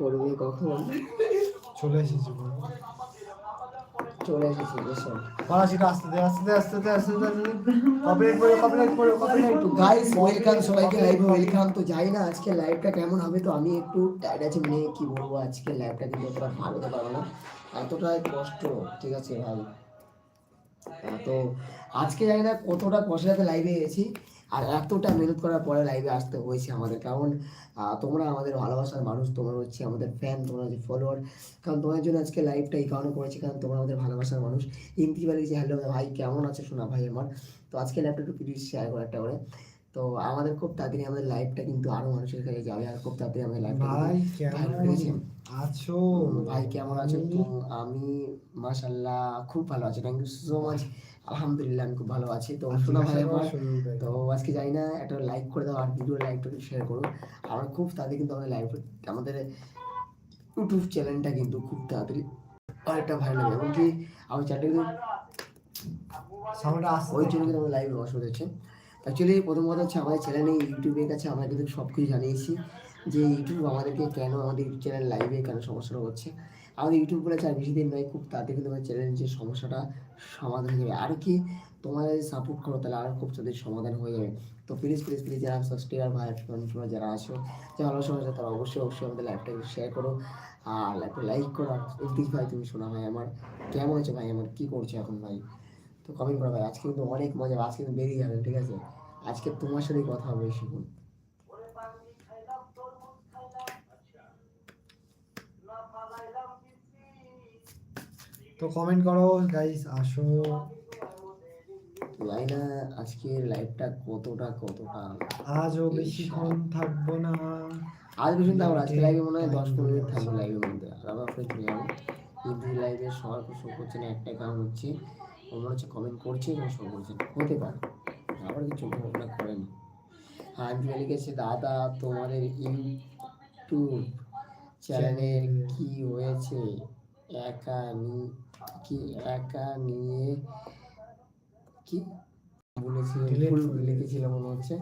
করবে কখন? চলে এসেছি। চলে এসেছি এসো পড়াশিটা আসতে আসতে আসতে আসতে দে কপিরাইট পড়ো কপিরাইট পড়ো কপিরাইট গাইস ওয়েলকাম সবাইকে লাইভে ওয়েলকাম তো যাই না আজকে লাইভটা কেমন হবে তো আমি একটু টায়ার্ড আছি মানে কি বলব আজকে লাইভটা কিন্তু অতটা ভালো হতে পারব না। এতটাই কষ্ট ঠিক আছে ভাই। তো আজকে জানি না কতটা কষ্টের সাথে লাইভে এসেছি। আর এতটা মেহনত করার পরে লাইভে আসতে হয়েছে আমাদের। কারণ তোমরা আমাদের ভালোবাসার মানুষ তোমরা হচ্ছে আমাদের ফ্যান তোমরা হচ্ছে ফলোয়ার কারণ তোমার জন্য আজকে লাইভটা এই কারণে করেছি কারণ তোমরা আমাদের ভালোবাসার মানুষ। ইমতি যে হ্যালো ভাই কেমন আছে শোনা ভাই আমার? তো আজকে লাইভটা একটু প্লিজ শেয়ার করো একটা করে। তো আমাদের খুব তাড়াতাড়ি আমাদের লাইভটা কিন্তু আরও মানুষের কাছে যাবে আর খুব তাড়াতাড়ি আমাদের লাইভটা ভাই ভালো কেমন আছো? ভাই কেমন আছো? আমি মাশাল্লাহ খুব ভালো আছি। থ্যাংক ইউ সো মাচ আলহামদুলিল্লাহ আমি খুব ভালো আছি। তো শোনা ভাই আমার তো আজকে যাই না একটা লাইক করে দাও আর ভিডিও লাইকটা শেয়ার করো। আমরা খুব তাড়াতাড়ি কিন্তু আমাদের লাইভ আমাদের ইউটিউব চ্যানেলটা কিন্তু খুব তাড়াতাড়ি অনেকটা ভালো লাগে এমনকি আমার চ্যানেলটা কিন্তু ওই জন্য কিন্তু আমাদের লাইভে অসুবিধা হচ্ছে। অ্যাকচুয়ালি প্রথম কথা হচ্ছে আমাদের চ্যানেলে ইউটিউবের কাছে আমরা কিন্তু সব কিছু জানিয়েছি। যে ইউটিউব আমাদেরকে কেন আমাদের ইউটিউব চ্যানেল লাইভে কেন সমস্যাটা হচ্ছে? আমাদের ইউটিউব বলেছে আর বেশি দিন নয়, খুব তাড়াতাড়ি কিন্তু চ্যানেলের যে সমস্যাটা সমাধান হয়ে যাবে। আর কি তোমরা যদি সাপোর্ট করো তাহলে আরও খুব তাদের সমাধান হয়ে যাবে। তো প্লিজ প্লিজ প্লিজ যারা সাবস্ক্রাইবার ভাই তোমরা যারা আসো যে ভালো সমস্যা তারা অবশ্যই অবশ্যই আমাদের লাইভটাকে শেয়ার করো। আর লাইভটা লাইক করো। আর ইমতিজ ভাই, তুমি শোনা ভাই, আমার কেমন হয়েছে ভাই? আমার কী করছ এখন ভাই? তো কমেন্ট করো ভাই, আজকে কিন্তু অনেক মজা, আজকে কিন্তু বেরিয়ে যাবে ঠিক আছে? আজকে তোমার সাথেই কথা হবে শিখুন তো কমেন্ট করো গাইস আসো। জানি না আজকের লাইভটা কতটা কতটা? আজও বেশিক্ষণ থাকব না। আজ বেশি থাকব না, আজকে লাইভে মনে হয় দশ পনেরো মিনিট থাকব লাইভের মধ্যে। আর আবার ফের চলে যাব। কিন্তু লাইভে সবার শো করছে না একটাই কারণ হচ্ছে মনে হচ্ছে কমেন্ট করছে এবং শো করছে না। হতে পারে আবার কিছু ঘটনা করেনি হ্যাঁ আমি লিখেছে দাদা তোমাদের ইউটিউব চ্যানেলের কি হয়েছে? একা নি কি একা নিয়ে কি বলেছিল ভুল মনে হচ্ছে।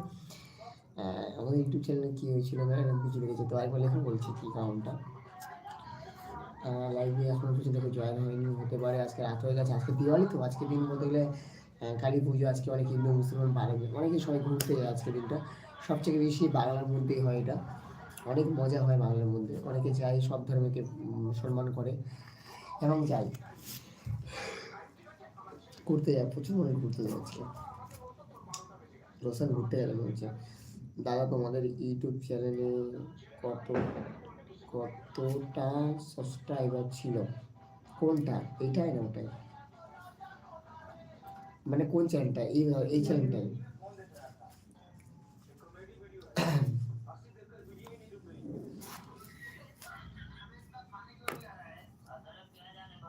আমাদের ইউটিউব চ্যানেলে কি হয়েছিল কিছু লিখেছে তো লেখা বলছি কি কারণটা। লাইভে কেউ জয়েন হয়নি হতে পারে আজকে রাত হয়ে গেছে আজকে দিওয়ালি তো আজকে দিন বলতে গেলে কালী পুজো আজকে অনেক হিন্দু মুসলমান পালবে অনেকে সবাই ঘুরতে যায় আজকে দিনটা। সবথেকে বেশি বাংলার মধ্যেই হয় এটা। অনেক মজা হয় বাংলার মধ্যে। অনেকে যায় সব ধর্মকে সম্মান করে এবং যায়। ঘুরতে যায় প্রচুর মানুষ ঘুরতে আজকে রোশন ঘুরতে গেলে মনে হচ্ছে। দাদা, তোমাদের ইউটিউব চ্যানেলে কত, কতটা সাবস্ক্রাইবার ছিল? কোনটা? এইটাই না ওটাই? মানে কোন চ্যানেলটা এই এই চ্যানেলটাই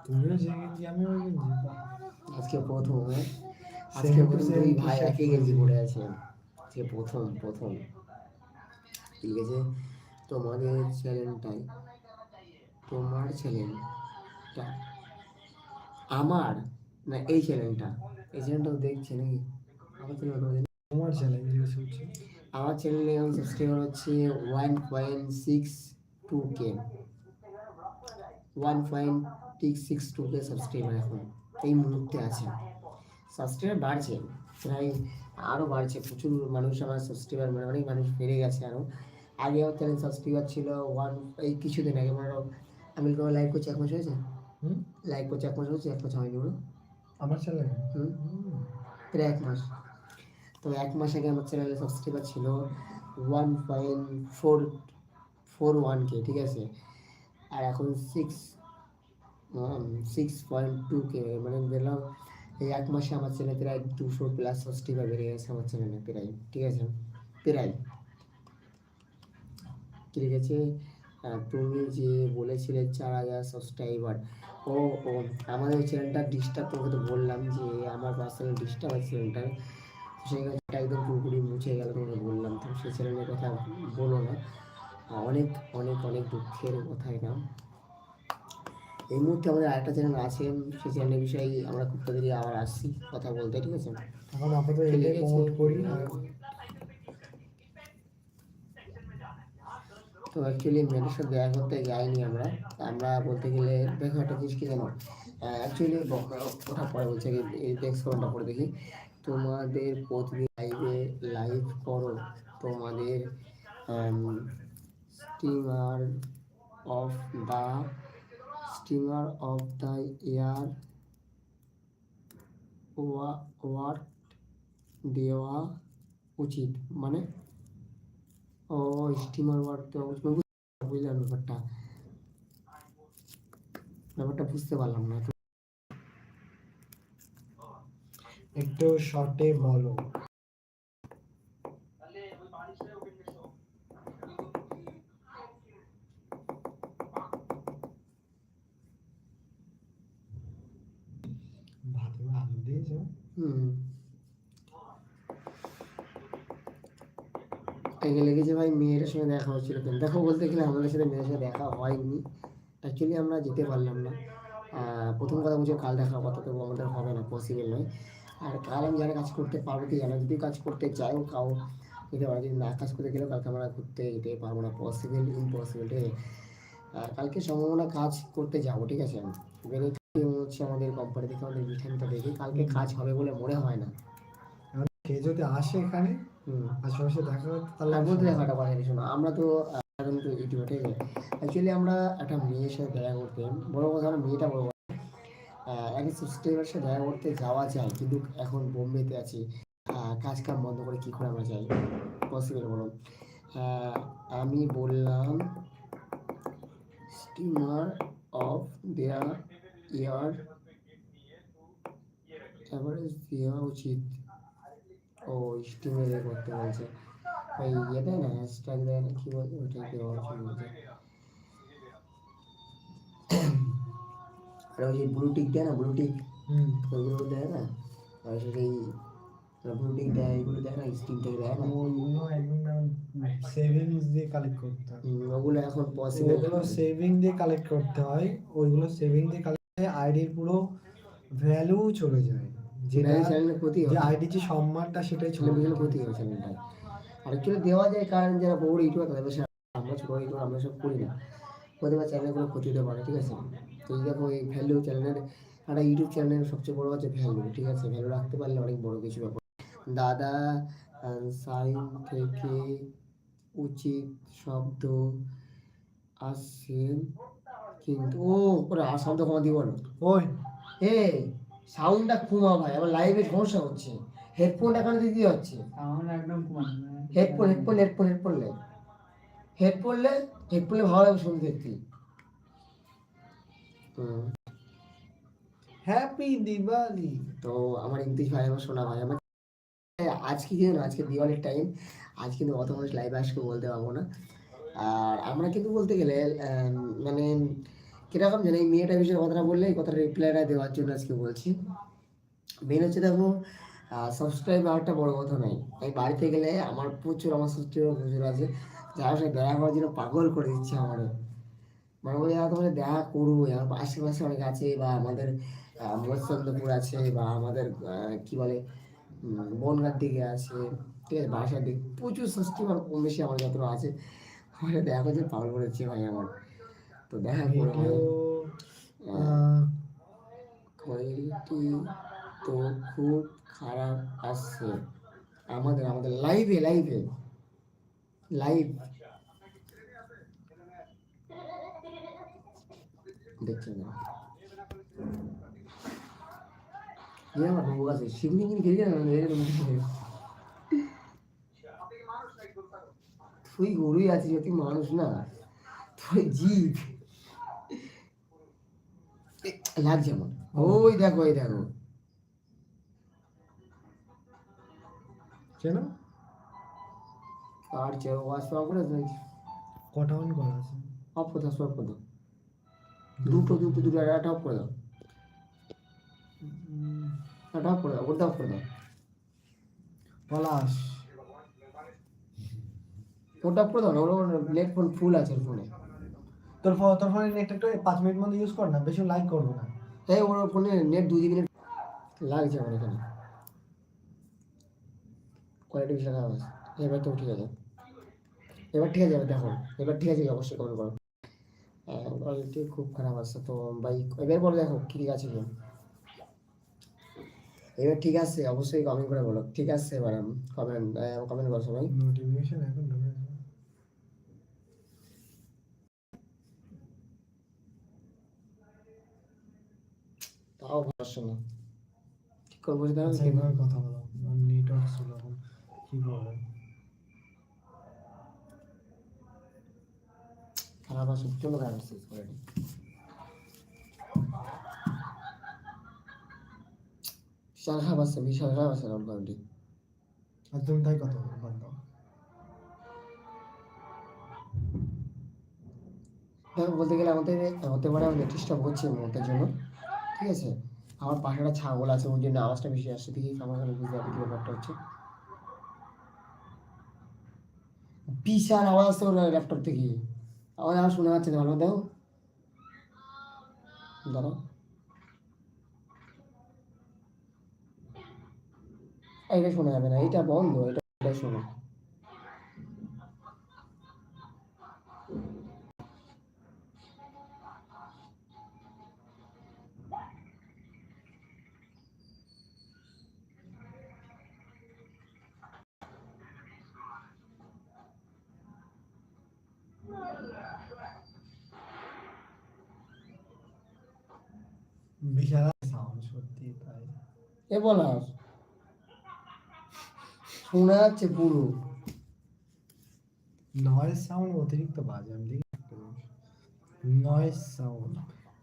তুমিও যে আমিও আজকে প্রথম? আজকে প্রথম দুই ভাই একই গেঞ্জি পরে আছে। আজকে প্রথম প্রথম। ঠিক আছে? তোমাদের চ্যানেলটাই তোমার চ্যানেলটা আমার না এই চ্যানেলটা। এই চ্যানেলটা দেখছে নাকি? আমার চ্যানেল তোমার চ্যালেঞ্জ জিজ্ঞেস করছি আমার চ্যানেলে এখন সাবস্ক্রাইবার হচ্ছে one point six two K one point six six two K subscriber এখন। এই মুহূর্তে আছে। সাবস্ক্রাইবার বাড়ছে প্রায় আরও বাড়ছে। প্রচুর মানুষ আমার সাবস্ক্রাইবার মানে অনেক মানুষ বেড়ে গেছে আরও আগে আমার চ্যানেল সাবস্ক্রাইবার ছিল ওয়ান এই কিছুদিন আগে মানে আমি কোনো লাইভ করছি এক মাস হয়েছে? লাইভ করছি এক মাস হয়েছে? এক মাস হয়নি বলো। আমার হুম। প্রায় এক মাস। তো এক মাস আগে আমার চ্যানেলে সাবস্ক্রাইবার ছিল one point four four one K ঠিক আছে? আর এখন six six point two K মানে দেখলাম এই এক মাসে আমার চ্যানেলে প্রায় দুশো প্লাস সাবস্ক্রাইবার বেড়ে গেছে আমার চ্যানেলে প্রায় ঠিক আছে? প্রায়। কি লিখেছে? আহ, তুমি যে বলেছিলে চার হাজার সাবস্ক্রাইবার ও ও আমাদের চ্যানেলটা ডিস্টার্ব তোমাকে তো বললাম যে আমার পার্সোনাল ডিস্টার্ব আছে চ্যানেলটা সেই কারণে একদম পুরোপুরি মুছে গেল তোমাকে বললাম তো সেই চ্যানেলের কথা বলো না। অনেক অনেক অনেক দুঃখের কথা এটা এই মুহূর্তে আমাদের আরেকটা চ্যানেল আছে সেই চ্যানেলের বিষয়ে আমরা খুব তাড়াতাড়ি আবার আসছি কথা বলতে ঠিক আছে? এখন আপাতত এটাই প্রমোট করি। তো অ্যাকচুয়ালি মেয়েটার সাথে দেখা করতে যাইনি আমরা। আমরা বলতে গেলে দেখো একটা জিনিস কি জানো? অ্যাকচুয়ালি ওটা পরে বলছে এই পরে দেখি। তোমাদের প্রতিদিন লাইভে লাইভ করো। তোমাদের streamer of the streamer of the year award দেওয়া উচিত। মানে ও, স্টিমার ওয়ার্ক দেওয়া মানে বুঝ- বুঝলাম ব্যাপারটা। ব্যাপারটা বুঝতে পারলাম না। একটু শর্টে বলো ভাতে আলু দিয়েছ হুম এগে লেগেছে ভাই মেয়েটার সঙ্গে দেখা হচ্ছিল কেন? দেখো বলতে গেলে আমাদের সাথে মেয়ের সাথে দেখা হয়নি। অ্যাকচুয়ালি আমরা যেতে পারলাম না। প্রথম কথা বলছে কাল দেখা কথা তো আমাদের হবে না পসিবল নয়। আর কাল আমি যারা কাজ করতে পারব কি জানো? যদি কাজ করতে চাইও কাউ যেতে পারে। যদি না কাজ করতে গেলেও কালকে আমরা ঘুরতে যেতে পারব না। পসিবল ইম্পসিবল ঠিক আছে? আর কালকে সম্ভাবনা কাজ করতে যাব, ঠিক আছে? বেরোতে হচ্ছে আমাদের কোম্পানি থেকে, আমাদের মিঠামিটা দেখি। কালকে কাজ হবে বলে মনে হয় না। কে যদি আসে এখানে আশেপাশে দেখা করতে তাহলে বলতে দেখাটা কথা কিছু আমরা তো ইউটিউবে ঠিক আছে? অ্যাকচুয়ালি আমরা একটা মেয়ের সাথে দেখা করতে বড় কথা না মেয়েটা বড় কথা। আহ, এক সাবস্ক্রাইবার সাথে দেখা করতে যাওয়া যায় কিন্তু এখন বোম্বেতে আছি। কাজ কাম বন্ধ করে কি করে আমরা যাই? পসিবল বলো। আহ, আমি বললাম streamer of the year award দেওয়া উচিত। ও স্টিমারে করতে বলছে। ওই ইয়ে দেয় না হ্যাশট্যাগ দেয় না কি বলছে দেওয়া উচিত বলছে আর ওই যে ব্লু টিক দেয় না ব্লু টিক হুম। ওইগুলো দেয় না? আর সেটাই ব্লু টিক দেয় এগুলো দেয় না স্টিম টেক দেয় না? ওইগুলো একদম সেভিংস দিয়ে কালেক্ট করতে হয়। ওগুলো এখন পসিবল ওগুলো সেভিং দিয়ে কালেক্ট করতে হয় ওইগুলো সেভিং দিয়ে কালেক্ট আইডির পুরো ভ্যালু চলে যায়। যেটা চ্যানেলের ক্ষতি যে আইডি যে সম্মানটা সেটাই চ্যানেলের যায় ক্ষতি হয় চ্যানেলটা আর অ্যাকচুয়ালি দেওয়া যায় কারণ যারা বড় ইউটিউবার তাদের বেশি আমরা ছোটো ইউটিউবার আমরা সব করি না। হতে পারে চ্যানেলের কোনো ক্ষতি হতে পারে ঠিক আছে? তো এই দেখো এই ভ্যালু চ্যানেলের একটা ইউটিউব চ্যানেলের সবচেয়ে বড় হচ্ছে ভ্যালু ঠিক আছে? ভ্যালু রাখতে পারলে অনেক বড় কিছু ব্যাপার। দাদা সাইন থেকে উচিত শব্দ আসছে কিন্তু ও ওরা শব্দ কমা দিব না। ওই। এ সাউন্ডটা কমা ভাই আমার লাইভে সমস্যা হচ্ছে। হেডফোন এখন দিতে হচ্ছে? সাউন্ড একদম হেডফোন হেডফোন হেডফোন হেডফোন লে। হেডফোন লে হেডফোন ভালো লাগবে শুনতে দেখতে। হ্যাপি দিওয়ালি তো আমার ইমতিজ ভাই আমার শোনা ভাই আমার আজকে কি জানো? আজকে দিওয়ালির টাইম আজ কিন্তু অত মানুষ লাইভে আসবে বলতে পারব না। আর আমরা কিন্তু বলতে গেলে মানে কীরকম জানি, এই মেয়েটা বিষয়ে কথাটা বললে এই কথাটা রিপ্লাইটা দেওয়ার জন্য আজকে বলছি। মেন হচ্ছে দেখো সাবস্ক্রাইব একটা বড় কথা নাই আমি বাড়িতে গেলে আমার প্রচুর, আমার সাবস্ক্রাইবার প্রচুর আছে। যারা সাথে দেখা করার জন্য পাগল করে দিচ্ছে আমার। মানে বলে যারা তোমাদের দেখা করব। আমার আশেপাশে অনেক আছে, বা আমাদের মৎস্যন্দপুর আছে, বা আমাদের কি বলে বনগার দিকে আছে। ঠিক আছে, বাসার দিকে। প্রচুর সাবস্ক্রাইবার কম বেশি আমার যতটা আছে। আমার দেখা করছে পাগল করে দিচ্ছে ভাই আমার। তো দেখা ভিডিও কোয়ালিটি তো খুব খারাপ আসছে আমাদের আমাদের লাইভে লাইভে লাইভ দেখছেন না? ये তুই গরুই আছিস তুই মানুষ না। তুই জীব। লাগছে আমার ওই দেখো ওই দেখো। কেন? আর চেয়ে ওয়াশ পাওয়া করে কটা অন করা আছে? অফ করে দাও সব করে দাও। দুটো। দুটো দুটো একটা অফ করে দাও। একটা অফ করে দাও ওটা অফ করে দাও। পলাশ। ওটা অফ করে দাও না? ওর নেট ফোন ফুল আছে ফোনে তোর ফোন তোর ফোনে নেট একটু পাঁচ মিনিট মধ্যে ইউজ কর না বেশি লাইক করব না। এই ওর ফোনে নেট দু জিবি নেট লাগছে আমার এখানে। কোয়ালিটি বেশি খারাপ আছে। এবার তো ঠিক আছে এবার ঠিক আছে দেখো। এবার ঠিক আছে অবশ্যই কমেন্ট করো। কোয়ালিটি খুব খারাপ আছে তো ভাই এবার বলো দেখো কি ঠিক আছে কি। এবার ঠিক আছে অবশ্যই কমেন্ট করে বলো। ঠিক আছে এবার কমেন্ট কমেন্ট করো সবাই। নোটিফিকেশন এখন ঢুকে গেছে। তাও না ঠিক করব কথা বলো নেটওয়ার্ক ছিল এখন কি বলব খারাপ প্রচণ্ড কোয়ালিটি বিশাল খারাপ আসছে বিশাল খারাপ কোয়ালিটি আর তুমি তাই কথা বলো বাদ দাও বলতে গেলে আমাদের হতে পারে আমাদের ডিস্টার্ব হচ্ছে মুহূর্তের জন্য ঠিক আছে? আমার পাশে একটা ছাগল আছে, ওই জন্য আওয়াজটা বেশি আসছে। দেখি আমার এখানে বুঝতে পারবে কি ব্যাপারটা হচ্ছে। বিশাল আওয়াজ আসছে ওর ল্যাপটপ থেকে। আওয়াজ আমার শোনা যাচ্ছে ভালো দাও দাঁড়াও। এটা শোনা যাবে না এটা বন্ধ এটা শোনো। বিশাল সাউন্ড সত্যি তাই এ বলা শোনা যাচ্ছে পুরো নয়েজ সাউন্ড অতিরিক্ত বাজে আমি দেখি noise sound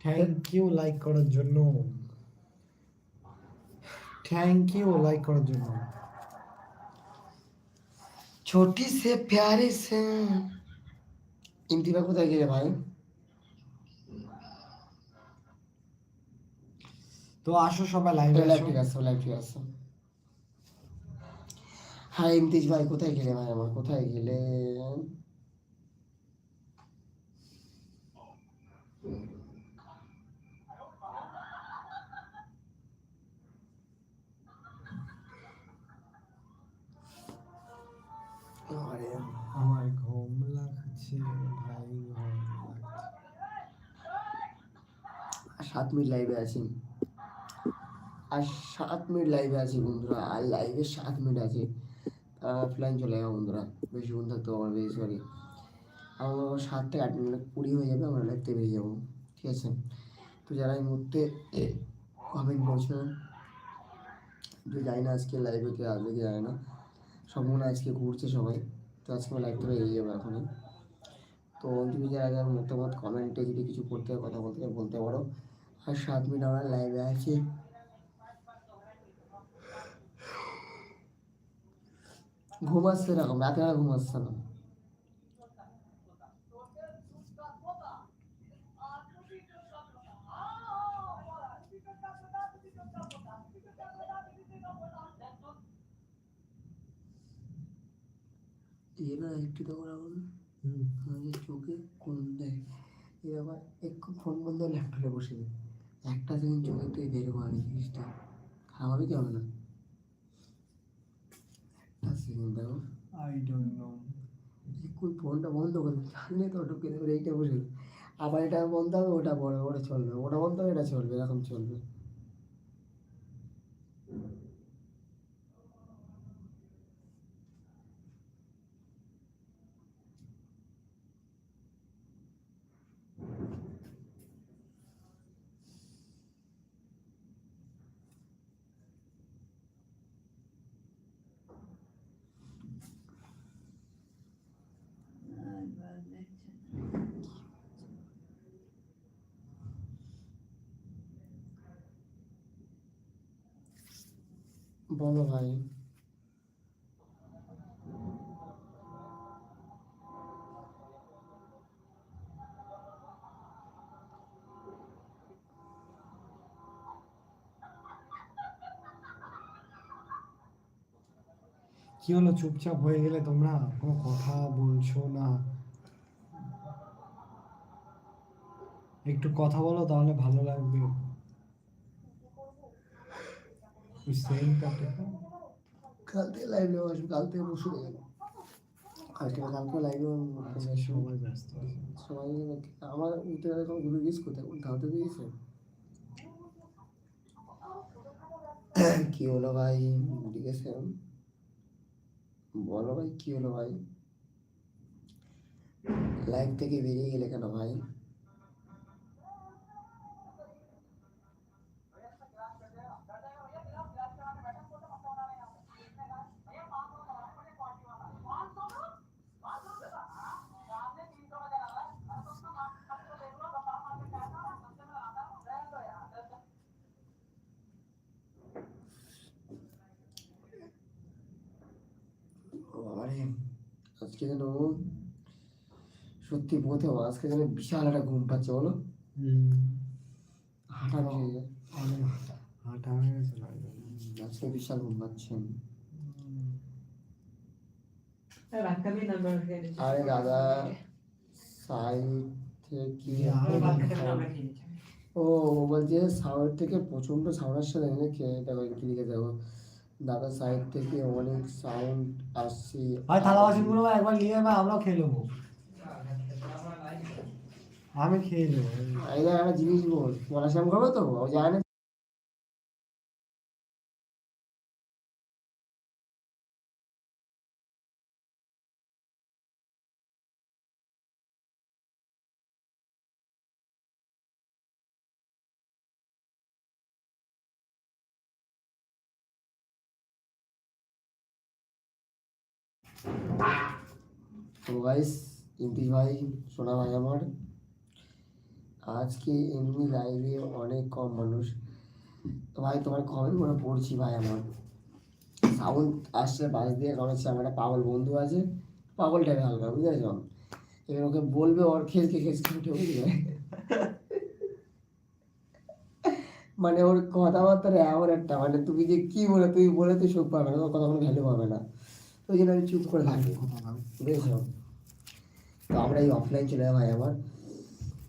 thank you like করার জন্য থ্যাংক ইউ লাইক করার জন্য छोटी से प्यारे से ইমতিবা কোথায় গেলে ভাই? তো আসো সবাই লাইভে লাইভ ঠিক আছে লাইভ ঠিক আছে। হাই ইমতিজ ভাই কোথায় গেলে ভাই আমার? কোথায় গেলে? সাত মিনিট লাইভে আছি। আর সাত মিনিট লাইভে আছি বন্ধুরা, আর লাইভে সাত মিনিট আছে। অফলাইন চলে যাব বন্ধুরা বেশিক্ষণ থাকতে পারব বেশি সরি আমার সাত থেকে আট মিনিট কুড়ি হয়ে যাবে, আমরা লাইভ বেরিয়ে যাব, ঠিক আছে? তো যারা এই মুহূর্তে কমেন্ট করছে তো জানি না আজকে লাইভে কে আসবে, কি জানি না, সব মনে আজকে ঘুরছে সবাই। তো আজকে আমার লাইভ থেকে বেরিয়ে যাব এখনই। তো তুমি যারা যারা মতামত কমেন্টে যদি কিছু করতে কথা বলতে বলতে পারো। আর সাত মিনিট আমরা লাইভে আছি। ঘুম আসছে এরকম রাতে আর ঘুম আসছে না। একটু তো বলো। আমাদের চোখে কোন দেয়? এ আবার একটু ফোন বন্ধ ল্যাপটপে বসে দেয় একটা সেকেন্ড চোখের তুই বের করে জিনিসটা খারাপ হবে কি হবে না? একটা সেকেন্ড দেখো। আই ডোন্ট নো কোন ফোনটা বন্ধ করে জানলে তো ঢুকে দেবে এইটা বসে আবার এটা বন্ধ হবে ওটা বড় ওটা চলবে। ওটা বন্ধ হবে এটা চলবে এরকম চলবে। বলো ভাই। কি হলো, চুপচাপ হয়ে গেলে তোমরা? কোনো কথা বলছো না। একটু কথা বলো, তাহলে ভালো লাগবে। কাল থেকে লাইভ নেওয়া আসবে কাল থেকে বসে যাবে আজকে কালকে লাইভে আজকে সবাই ব্যস্ত মিলে আমার উঠে গেলে কোনো গ্রুপ ইউজ করতে ধাওতে দিয়েছে। কি হলো ভাই? লিখেছেন বলো ভাই কি হলো ভাই? লাইভ থেকে বেরিয়ে গেলে কেন ভাই? আজকে যেন সত্যি প্রথম আজকে যেন বিশাল একটা ঘুম পাচ্ছে বলো। হাঁটা মিশে যায়। হাঁটা। হয়ে গেছে আজকে বিশাল ঘুম পাচ্ছে। আরে দাদা সাইড থেকে ও ও বলছে সাউথ থেকে প্রচণ্ড সাউন্ড আসছে এনে খেয়ে দেখো লিখে দেখো। দাদা সাইড থেকে অনেক সাউন্ড আসছে। ভাই থালা বাসনগুলো একবার নিয়ে ভাই আমরা খেয়ে নেব। আমি খেয়ে নেব। এই একটা জিনিস বল পড়াশোনা করবে তো? ও যায় তো গাইস ইমতি ভাই, সোনা ভাই আমার, আজকে এমনি লাইভে অনেক কম মানুষ। তো ভাই, তোমার কমেন্ট করে পড়ছি ভাই আমার? সাউন্ড আসছে পাশ দিয়ে কারণ হচ্ছে আমার একটা পাগল বন্ধু আছে। পাগল টাইপে হালকা বুঝতে পারছ এবার ওকে বলবে, ওর খেলকে খেসকে উঠে বুঝবে মানে ওর কথাবার্তার এমন একটা মানে তুমি যে কি বলে তুই বলে তুই সুখ পাবে না তোর কথা কোনো ভ্যালু পাবে না। তো ওই জন্য আমি চুপ করে থাকি বুঝেছ তো আমরা। এই অফলাইন চলে ভাই আমার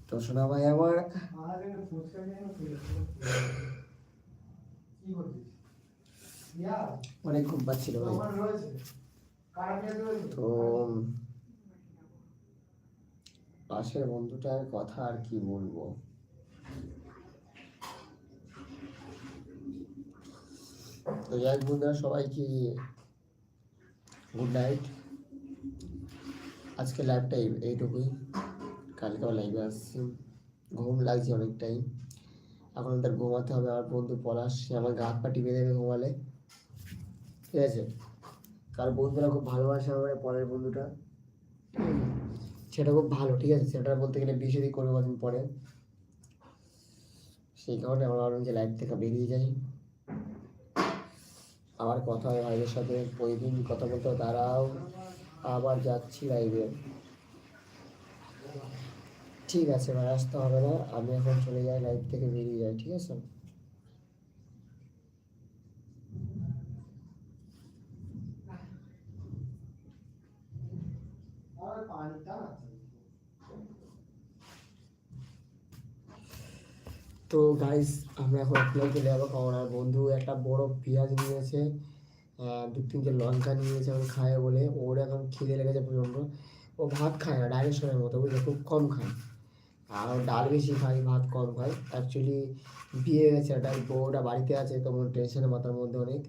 তো শোনা ভাই আমার অনেক ঘুম পাচ্ছিল ভাই। তো পাশের বন্ধুটার কথা আর কি বলব? তো যাই বন্ধুরা, সবাইকে গুড নাইট আজকে লাইভটা এইটুকুই। কালকে আবার লাইভে আসছি। ঘুম লাগছে অনেকটাই। এখন তার ঘুমাতে হবে। আমার বন্ধু পলাশ, সে আমার গা হাত পা টিপে দেবে ঘুমালে। ঠিক আছে? কার বন্ধুরা খুব ভালোবাসে আমার এই পরের বন্ধুটা। সেটা খুব ভালো, ঠিক আছে? সেটা বলতে গেলে বিয়ে শাদী করবে কদিন পরে। সেই কারণে আমরা যে লাইভ থেকে বেরিয়ে যাই। আবার কথা হয় ভাইদের সাথে প্রতিদিন কথা বলতে তারাও আবার যাচ্ছি লাইভে ঠিক আছে ভাই, আসতে হবে না, আমি এখন চলে যাই লাইভ থেকে বেরিয়ে যাই, ঠিক আছে? তো গাইস আমরা এখন অফলাইন চলে যাব আমার বন্ধু একটা বড় পেঁয়াজ নিয়েছে দু তিনটে লঙ্কা নিয়েছে এখন খায় বলে। ওর এখন খিদে লেগেছে প্রচণ্ড। ও ভাত খায় না ডাইরেকশনের মতো, বুঝলে? খুব কম খায়। আর ডাল বেশি খায়, ভাত কম খায়। অ্যাকচুয়ালি বিয়ে গেছে, একটা বউটা বাড়িতে আছে তো মন মাথার মধ্যে অনেক।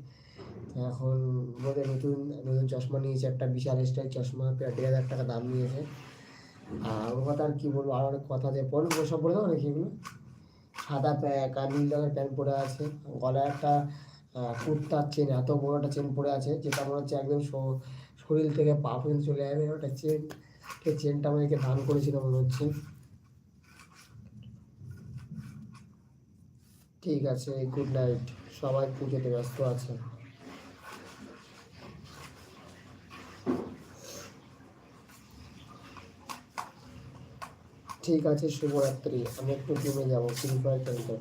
এখন বোধহয় নতুন নতুন চশমা নিয়েছে, একটা বিশাল স্টাইল চশমা, প্রায় দেড় হাজার টাকা দাম নিয়েছে। আর ওর কথা আর কি বলব, আর অনেক কথা আছে। বলব সব বলে দেবো নাকি এগুলো? সাদা আর নীল রঙের প্যান্ট পরে আছে। গলায় একটা কুর্তার চেন এত বড় একটা চেন পরে আছে, যেটা মনে হচ্ছে একদম শরীর থেকে পা পর্যন্ত চলে যাবে। ওটা চেন সেই চেনটা আমাদেরকে দান করেছিল মনে হচ্ছে। ঠিক আছে গুড নাইট সবাই পুজোতে ব্যস্ত আছে। ঠিক আছে, শুভরাত্রি। আমি একটু জিমে যাব ফ্রি ফায়ার খেলতে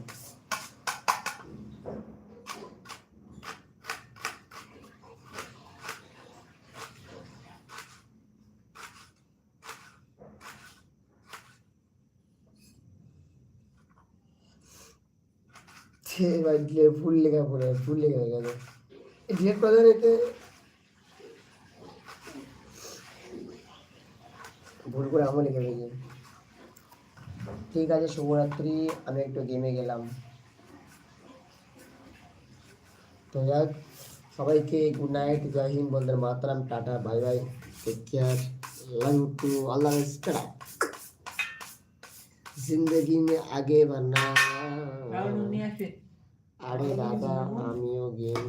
ফুল লেখা পড়ে ফুল লেখা গেছে। ডিলেট করে দেন এতে ভুল করে আমও লিখে ফেলেছি ঠিক আছে শুভরাত্রি আমি একটু গেমে গেলাম তো যাক সবাইকে গুড নাইট জয় হিন্দ বলতে Mataram tata bye bye take care love you too Allah tata जिंदगी में आगे बढ़ना রাহুল নিয়ে আসবে আরে দাদা আমিও গেম